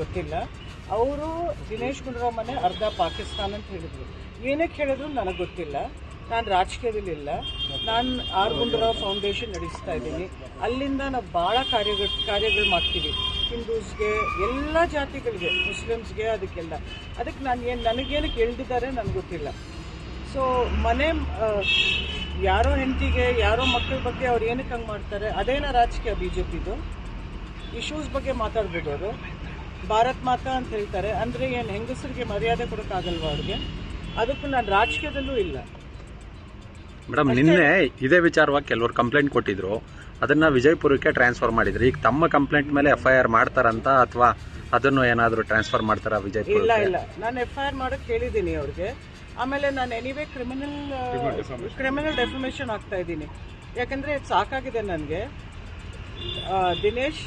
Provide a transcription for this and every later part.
ಗೊತ್ತಿಲ್ಲ. ಅವರು ದಿನೇಶ್ ಗುಂಡೂರಾವ್ ಮನೆ ಅರ್ಧ ಪಾಕಿಸ್ತಾನ ಅಂತ ಹೇಳಿದ್ರು. ಏನಕ್ಕೆ ಹೇಳಿದ್ರು ನನಗೆ ಗೊತ್ತಿಲ್ಲ. ನಾನು ರಾಜಕೀಯದಲ್ಲಿಲ್ಲ ನಾನು ಆರ್ ಗುಂಡೂರಾವ್ ಫೌಂಡೇಶನ್ ನಡೆಸ್ತಾ ಇದ್ದೀನಿ. ಅಲ್ಲಿಂದ ನಾವು ಭಾಳ ಕಾರ್ಯಗಳು ಕಾರ್ಯಗಳು ಮಾಡ್ತೀವಿ. ಹಿಂದೂಸ್ಗೆ, ಎಲ್ಲ ಜಾತಿಗಳಿಗೆ, ಮುಸ್ಲಿಮ್ಸ್ಗೆ ಅದಕ್ಕೆಲ್ಲ. ಅದಕ್ಕೆ ನಾನು ಏನು ನನಗೇನು ಕೇಳಿದ್ದಾರೆ ನನಗೆ ಗೊತ್ತಿಲ್ಲ. ಸೊ ಮನೆ ಯಾರೋ ಹೆಂಡತಿಗೆ, ಯಾರೋ ಮಕ್ಕಳ ಬಗ್ಗೆ ಅವ್ರು ಏನಕ್ಕೆ ಹಂಗೆ ಮಾಡ್ತಾರೆ? ಅದೇನ ರಾಜಕೀಯ ಬಿ ಜೆ ಪಿದು ಇಶ್ಯೂಸ್ ಬಗ್ಗೆ ಮಾತಾಡ್ಬೋದು ಭಾರತ್ ಮಾತಾ ಅಂತ ಹೇಳ್ತಾರೆ. ಅಂದರೆ ಏನು ಹೆಂಗಸರಿಗೆ ಮರ್ಯಾದೆ ಕೊಡೋಕ್ಕಾಗಲ್ವಾ ಅವ್ರಿಗೆ? ಅದಕ್ಕೂ ನಾನು ರಾಜಕೀಯದಲ್ಲೂ ಇಲ್ಲ. ಮೇಡಮ್ ನಿನ್ನೆ ಇದೇ ವಿಚಾರವಾಗಿ ಕೆಲವರು ಕಂಪ್ಲೇಂಟ್ ಕೊಟ್ಟಿದ್ರು. ಅದನ್ನ ವಿಜಯಪುರಕ್ಕೆ ಟ್ರಾನ್ಸ್ಫರ್ ಮಾಡಿದ್ರು. ಈಗ ತಮ್ಮ ಕಂಪ್ಲೇಂಟ್ ಮೇಲೆ ಎಫ್ ಐ ಆರ್ ಮಾಡ್ತಾರಂತ ಅಥವಾ ಅದನ್ನು ಏನಾದರೂ ಟ್ರಾನ್ಸ್ಫರ್ ಮಾಡ್ತಾರ ಇಲ್ಲ ವಿಜಯಪುರ ಇಲ್ಲ. ನಾನು ಎಫ್ ಐ ಆರ್ ಮಾಡೋಕ್ಕೆ ಕೇಳಿದ್ದೀನಿ ಅವ್ರಿಗೆ. ಆಮೇಲೆ ನಾನು ಎನಿವೇ ಕ್ರಿಮಿನಲ್ ಕ್ರಿಮಿನಲ್ ಡೆಫಿಮೇಷನ್ ಆಗ್ತಾ ಇದ್ದೀನಿ. ಯಾಕಂದರೆ ಇದು ಸಾಕಾಗಿದೆ ನನಗೆ. ದಿನೇಶ್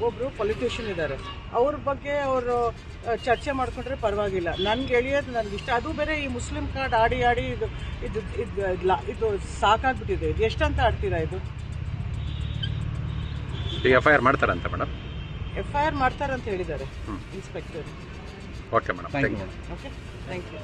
ಒಬ್ಬರು ಪೊಲಿಟಿಷಿಯನ್ ಇದ್ದಾರೆ. ಅವ್ರ ಬಗ್ಗೆ ಅವರು ಚರ್ಚೆ ಮಾಡ್ಕೊಂಡ್ರೆ ಪರವಾಗಿಲ್ಲ. ನನ್ಗೆ ಎಳಿಯೋದು ನನಗೆ ಇಷ್ಟ. ಅದು ಬೇರೆ ಈ ಮುಸ್ಲಿಂ ಕಾರ್ಡ್ ಆಡಿ ಆಡಿ ಇದು ಇದು ಇದು ಲ- ಇದು ಸಾಕಾಗ್ಬಿಟ್ಟಿದೆ. ಇದು ಎಷ್ಟಂತ ಆಡ್ತೀರಾ ಇದು? ಈಗ ಎಫ್ ಐ ಆರ್ ಮಾಡ್ತಾರಂತ ಮೇಡಮ್ ಎಫ್ ಐ ಆರ್ ಮಾಡ್ತಾರಂತ ಹೇಳಿದ್ದಾರೆ inspector okay madam thank you okay thank you